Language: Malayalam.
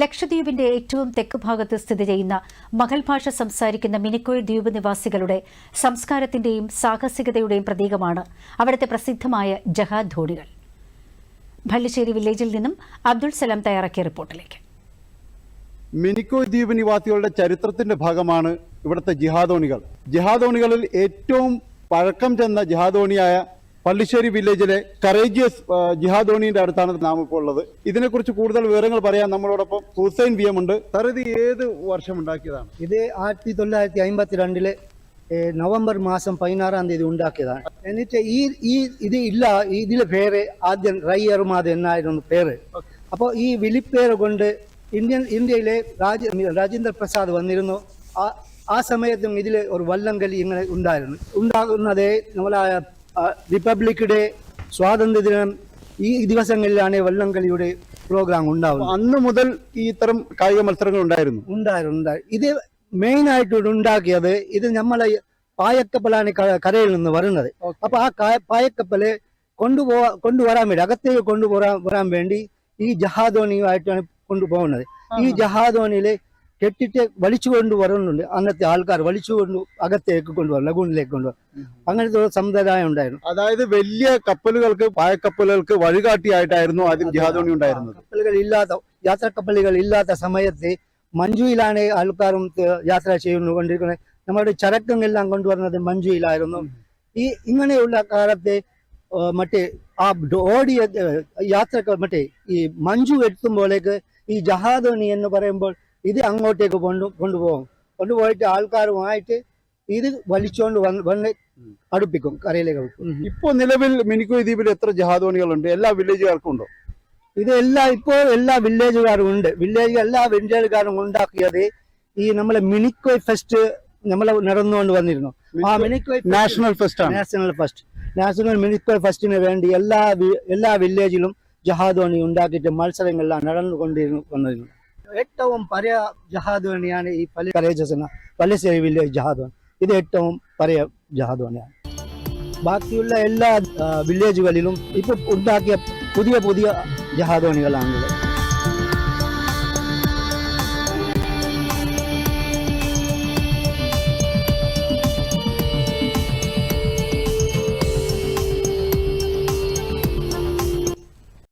ലക്ഷദ്വീപിന്റെ ഏറ്റവും തെക്ക് ഭാഗത്ത് സ്ഥിതി ചെയ്യുന്ന മകൾ ഭാഷ സംസാരിക്കുന്ന മിനിക്കോയ് ദ്വീപ് നിവാസികളുടെ സംസ്കാരത്തിന്റെയും സാഹസികതയുടെയും പ്രതീകമാണ് അവിടുത്തെ പ്രസിദ്ധമായ ജഹാദ് ധോണികൾ ഭള്ളിശ്ശേരി വില്ലേജിൽ നിന്നും അബ്ദുൾ സലാം തയ്യാറാക്കിയ റിപ്പോർട്ടിലേക്ക്. മിനിക്കോയ് ദ്വീപ് നിവാസികളുടെ ചരിത്രത്തിന്റെ ഭാഗമാണ് ഇവിടുത്തെ ജിഹാദോണികൾ. ജിഹാദോണികളിൽ ഏറ്റവും പഴക്കം ചെന്ന ജിഹാദോണിയായ പള്ളിശ്ശേരി വില്ലേജിലെ കറേജിയസ് ജിഹാദോണിയുടെ അടുത്താണ് നാം ഇപ്പോൾ ഉള്ളത്. ഇതിനെക്കുറിച്ച് കൂടുതൽ വിവരങ്ങൾ പറയാൻ നമ്മളോടൊപ്പം ഹുസൈൻ വി എം ഉണ്ട്. സാർ ഏത് വർഷം ഉണ്ടാക്കിയതാണ്? ഇത് ആയിരത്തി തൊള്ളായിരത്തി അമ്പത്തി രണ്ടിൽ നവംബർ മാസം പതിനാറാം തീയതി ഉണ്ടാക്കിയതാണ്. എന്നിട്ട് ഈ ഈ ഇത് ഇല്ല ഇതിലെ പേര് ആദ്യം റയ്യറുമാത് എന്നായിരുന്നു പേര്. അപ്പോൾ ഈ വിളിപ്പേര് കൊണ്ട് ഇന്ത്യൻ ഇന്ത്യയിലെ രാജ രാജേന്ദ്ര പ്രസാദ് വന്നിരുന്നു. ആ സമയത്തും ഇതിൽ ഒരു വല്ലംകളി ഇങ്ങനെ ഉണ്ടായിരുന്നു. ഉണ്ടാകുന്നതേ നമ്മളെ ആ, റിപ്പബ്ലിക് ഡേ സ്വാതന്ത്ര്യ ദിനം ഈ ദിവസങ്ങളിലാണ് വല്ലംകളിയുടെ പ്രോഗ്രാം ഉണ്ടാവുന്നത്. അന്ന് മുതൽ ഈ ഇത്തരം കായിക മത്സരങ്ങൾ ഉണ്ടായിരുന്നു. ഉണ്ടായിരുന്നു ഇത് മെയിൻ ആയിട്ട് ഉണ്ടാക്കിയത് ഇത് നമ്മളെ പായക്കപ്പലാണ് കരയിൽ നിന്ന് വരുന്നത്. അപ്പൊ ആ പായക്കപ്പൽ കൊണ്ടുപോവാ കൊണ്ടുവരാൻ വേണ്ടി അകത്തേക്ക് കൊണ്ടുപോരാൻ വരാൻ വേണ്ടി ഈ ജഹാദോണിയുമായിട്ടാണ് കൊണ്ടുപോകുന്നത്. ഈ ജഹാദോണിയിൽ കെട്ടിട്ട് വലിച്ചു കൊണ്ടുവരുന്നുണ്ട് അന്നത്തെ ആൾക്കാർ വലിച്ചു കൊണ്ട് അകത്തേക്ക് കൊണ്ടുവരും ലഗൂണിലേക്ക് കൊണ്ടുവരും അങ്ങനത്തെ ഒരു സമ്പ്രദായം ഉണ്ടായിരുന്നു. അതായത് വലിയ കപ്പലുകൾക്ക് പായക്കപ്പലുകൾക്ക് വഴികാട്ടിയായിട്ടായിരുന്നു ആദ്യം ജിഹാദോണി ഉണ്ടായിരുന്നത്. കപ്പലുകൾ ഇല്ലാത്ത യാത്രക്കപ്പലുകൾ ഇല്ലാത്ത സമയത്ത് മഞ്ജുയിലാണ് ആൾക്കാരും യാത്ര ചെയ്യുന്നു കൊണ്ടിരിക്കുന്നത്. നമ്മുടെ ചരക്കങ്ങളെല്ലാം കൊണ്ടുവരുന്നത് മഞ്ജുയിലായിരുന്നു. ഈ ഇങ്ങനെയുള്ള കാലത്തെ മറ്റേ ആ ഓടിയ യാത്ര മറ്റേ ഈ മഞ്ജു എത്തുമ്പോഴേക്ക് ഈ ജഹാദോണി എന്ന് പറയുമ്പോൾ ഇത് അങ്ങോട്ടേക്ക് കൊണ്ടു കൊണ്ടുപോകും. കൊണ്ടുപോയിട്ട് ആൾക്കാരുമായിട്ട് ഇത് വലിച്ചുകൊണ്ട് വന്ന് വന്ന് അടുപ്പിക്കും കരയിലേക്ക് അടുപ്പിക്കും. ഇപ്പോൾ നിലവിൽ മിനിക്കോയ് ദ്വീപിൽ എത്ര ജഹാദോണികളുണ്ട്? എല്ലാ വില്ലേജുകാർക്കും ഉണ്ടോ ഇത് എല്ലാ ഇപ്പോൾ എല്ലാ വില്ലേജുകാരും ഉണ്ട്. വില്ലേജ് എല്ലാ വില്ലേജുകാരും ഉണ്ടാക്കിയത് ഈ നമ്മളെ മിനിക്കോയ് ഫെസ്റ്റ് നമ്മളെ നടന്നുകൊണ്ട് വന്നിരുന്നു. ആ Minicoy national fest national fest. National Minicoy ഫെസ്റ്റിന് വേണ്ടി എല്ലാ എല്ലാ വില്ലേജിലും ജഹാദോണി ഉണ്ടാക്കിയിട്ട് മത്സരങ്ങളെല്ലാം നടന്നുകൊണ്ടിരുന്നു വന്നിരുന്നു. ഏറ്റവും പഴയ തന്നെയാണ് ഈ പല കലേജസിന് പല സേവിലെ ജഹാദ് ഇത് ഏറ്റവും പഴയ തന്നെയാണ് ബാക്കിയുള്ള എല്ലാ വില്ലേജുകളിലും ഇപ്പൊ ഉണ്ടാക്കിയ പുതിയ പുതിയ ജഹാദോണികളാണുള്ളത്